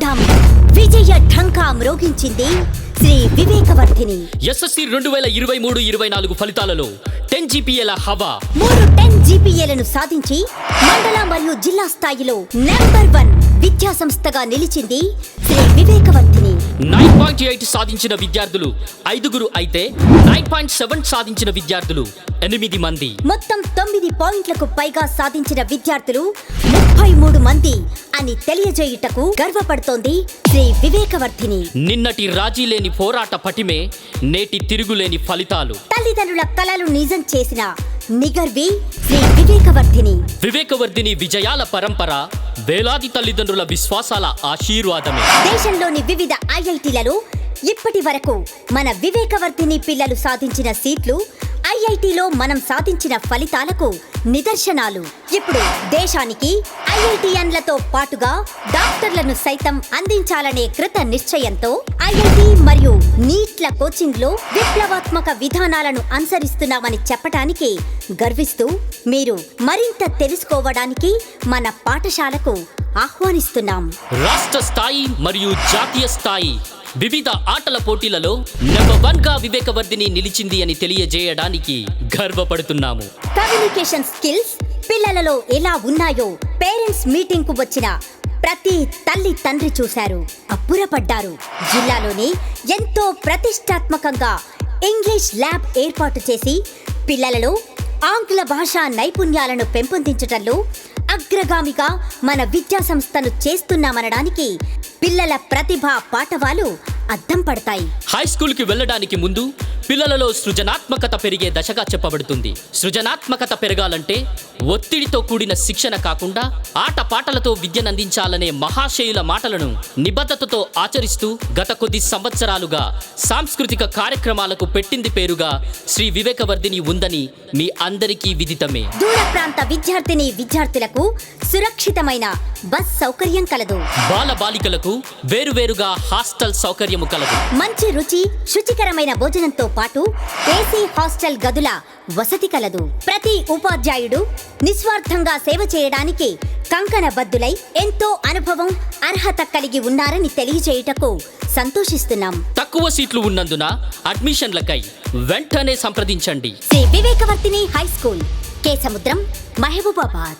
చూద్దాం. విజయ ఢంకా మ్రోగించింది శ్రీ వివేకవర్ధిని. ఎస్ఎస్సి రెండు వేల ఇరవై మూడు ఇరవై నాలుగు ఫలితాలలో టెన్ జీపీఏల హవా. మూడు టెన్ జీపీఏలను సాధించి మండల మరియు జిల్లా స్థాయిలో నెంబర్ వన్ విద్యా సంస్థగా నిలిచింది Sri Vivekavardhi nine point eight సాధించిన విద్యార్థులు ఐదుగురు అయితే నైన్ పాయింట్ సెవెన్ సాధించిన విద్యార్థులు ఎనిమిది మంది. మొత్తం తొమ్మిది పాయింట్లకు పైగా సాధించిన విద్యార్థులు ముప్పై మూడు మంది అని తెలియజేయుటకు గర్వపడుతోంది శ్రీ వివేకవర్ధిని. నిన్నటి రాజీ లేని పోరాట పటిమే నేటి తిరుగులేని ఫలితాలు. తల్లిదండ్రుల కలలు నిజం చేసిన నిగర్వి శ్రీ వివేకవర్ధిని. వివేకవర్ధిని విజయాల పరంపర వేలాది తల్లిదండ్రుల విశ్వాసాల ఆశీర్వాదమే. దేశంలోని వివిధ ఐఐటీలలో ఇప్పటి వరకు మన వివేకవర్ధిని పిల్లలు సాధించిన సీట్లు ఐఐటిలో మనం సాధించిన ఫలితాలకు నిదర్శనాలు. ఇప్పుడు దేశానికి ఐఐటిఎన్లతో పాటుగా డాక్టర్లను సైతం అందించాలనే కృత నిశ్చయంతో ఐఐటి మరియు నీట్ల కోచింగ్లో విప్లవాత్మక విధానాలను అనుసరిస్తున్నామని చెప్పటానికి గర్విస్తూ మీరు మరింత తెలుసుకోవడానికి మన పాఠశాలకు ఆహ్వానిస్తున్నాం. రాష్ట్ర స్థాయి మరియు జాతీయ స్థాయి వివిధ ఆటల పోటీలలో నెంబర్ వన్గా వివేకవర్ధిని నిలిచింది అని తెలియజేయడానికి గర్వపడుతున్నాము. కమ్యూనికేషన్ స్కిల్స్ పిల్లలలో ఎలా ఉన్నాయో పేరెంట్స్ మీటింగ్కు వచ్చిన ప్రతి తల్లి తండ్రి చూశారు. అబ్బురపడ్డారు. జిల్లాలోని ఎంతో ప్రతిష్టాత్మకంగా ఇంగ్లీష్ ల్యాబ్ ఏర్పాటు చేసి పిల్లలలో ఆంగ్ల భాషా నైపుణ్యాలను పెంపొందించటంలో అగ్రగామిగా మన విద్యా సంస్థను చేస్తున్నామనడానికి పిల్లల ప్రతిభ పాఠవాలు అద్దం పడతాయి. హై స్కూల్కి వెళ్ళడానికి ముందు పిల్లలలో సృజనాత్మకత పెరిగే దశగా చెప్పబడుతుంది. సృజనాత్మకత పెరగాలంటే ఒత్తిడితో కూడిన శిక్షణ కాకుండా ఆట పాటలతో విద్యనందించాలనే మహాశయుల మాటలను నిబద్ధతతో ఆచరిస్తూ గత కొద్ది సంవత్సరాలుగా సాంస్కృతిక కార్యక్రమాలకు పెట్టింది పేరుగా శ్రీ వివేకవర్ధిని ఉందని మీ అందరికీ విదితమే. దూర ప్రాంత విద్యార్థిని విద్యార్థులకు సురక్షితమైన బస్ సౌకర్యం కలదు. బాల బాలికలకు వేరువేరుగా హాస్టల్ సౌకర్యము కలదు. మంచి రుచి శుచికరమైన భోజనంతో పాటు ఏసీ హాస్టల్ గదుల వసతి కలదు. ప్రతి ఉపాధ్యాయుడు నిస్వార్థంగా సేవ చేయడానికి కంకణ బద్దులై ఎంతో అనుభవం అర్హత కలిగి ఉన్నారని తెలియజేయుటకు సంతోషిస్తున్నాం. తక్కువ సీట్లు ఉన్నందున అడ్మిషన్లకై వెంటనే సంప్రదించండి. Sri Vivekavardhini high school K Samudram Mahabubabad.